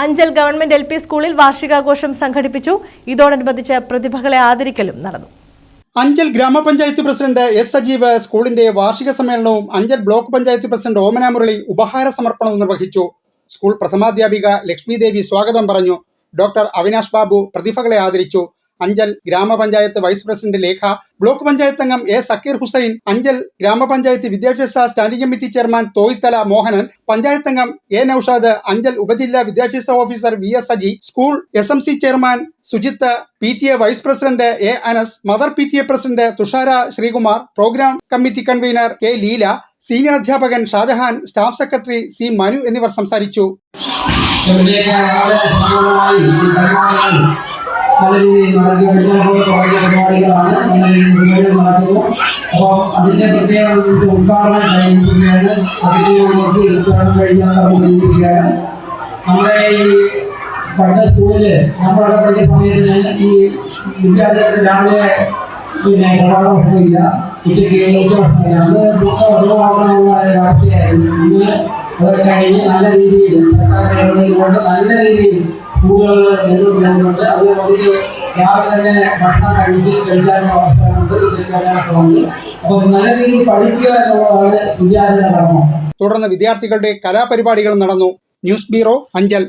Anchal government L P സ്കൂളിൽ വാർഷികാഘോഷം സംഘടിപ്പിച്ചു. ഇതോടനുബന്ധിച്ച് പ്രതിഭകളെ ആദരിക്കലും നടന്നു. അഞ്ചൽ ഗ്രാമപഞ്ചായത്ത് പ്രസിഡന്റ് എസ് സജീവ് സ്കൂളിന്റെ വാർഷിക സമ്മേളനവും അഞ്ചൽ ബ്ലോക്ക് പഞ്ചായത്ത് പ്രസിഡന്റ് ഓമന മുരളി ഉപഹാര സമർപ്പണവും നിർവഹിച്ചു. സ്കൂൾ പ്രഥമാധ്യാപിക ലക്ഷ്മി ദേവി സ്വാഗതം പറഞ്ഞു. ഡോക്ടർ അവിനാഷ് ബാബു പ്രതിഭകളെ ആദരിച്ചു. Anchal gramapanchayat vice president Lekha block panchayat അംഗം എ സക്കീർ ഹുസൈൻ അഞ്ചൽ ഗ്രാമപഞ്ചായത്ത് വിദ്യാഭ്യാസ standing committee chairman Thoyithala Mohanan panchayat അംഗം എ നൌഷാദ് അഞ്ചൽ ഉപജില്ലാ വിദ്യാഭ്യാസ officer V S Aji school S M C chairman Sujith P T A vice president A Anas mother P T A president Thushara Sreekumar programme committee convener K Leela senior അധ്യാപകൻ Shajahan staff secretary C Manu എന്നിവർ സംസാരിച്ചു. നല്ല രീതിയിൽ നടത്തി വരുന്ന കുറേ പരിപാടികളാണ്. നല്ല രീതിയിൽ നടത്തുന്നു അപ്പോൾ അതിന്റെ പ്രത്യേകം നമുക്ക് ഉദ്ഘാടനം കഴിഞ്ഞിരിക്കുകയാണ്. അതിഥികളോട് ഉദ്ഘാടനം കഴിഞ്ഞാൽ കഴിഞ്ഞിരിക്കുകയാണ്. നമ്മുടെ ഈ പണ്ട് സ്കൂളിൽ നമ്മളൊക്കെ പഠിച്ച സമയത്ത് ഈ വിദ്യാലയത്തിൽ രാവിലെ പിന്നെ പ്രഭാതഭക്ഷണമില്ല ഉച്ചയ്ക്ക് ഉച്ചഭക്ഷണമില്ല അന്ന് ദുഃഖമുള്ള രാഷ്ട്രീയമായിരുന്നു ഇന്ന് അത് കഴിഞ്ഞ് നല്ല രീതിയിൽ സർക്കാർ ഇടപെടലുകൊണ്ട് നല്ല രീതിയിൽ സ്കൂളുകൾ അപ്പോൾ നല്ല രീതിയിൽ പഠിക്കുക എന്നുള്ളതാണ് തുടർന്ന് വിദ്യാർത്ഥികളുടെ കലാപരിപാടികൾ നടന്നു. News bureau Anchal.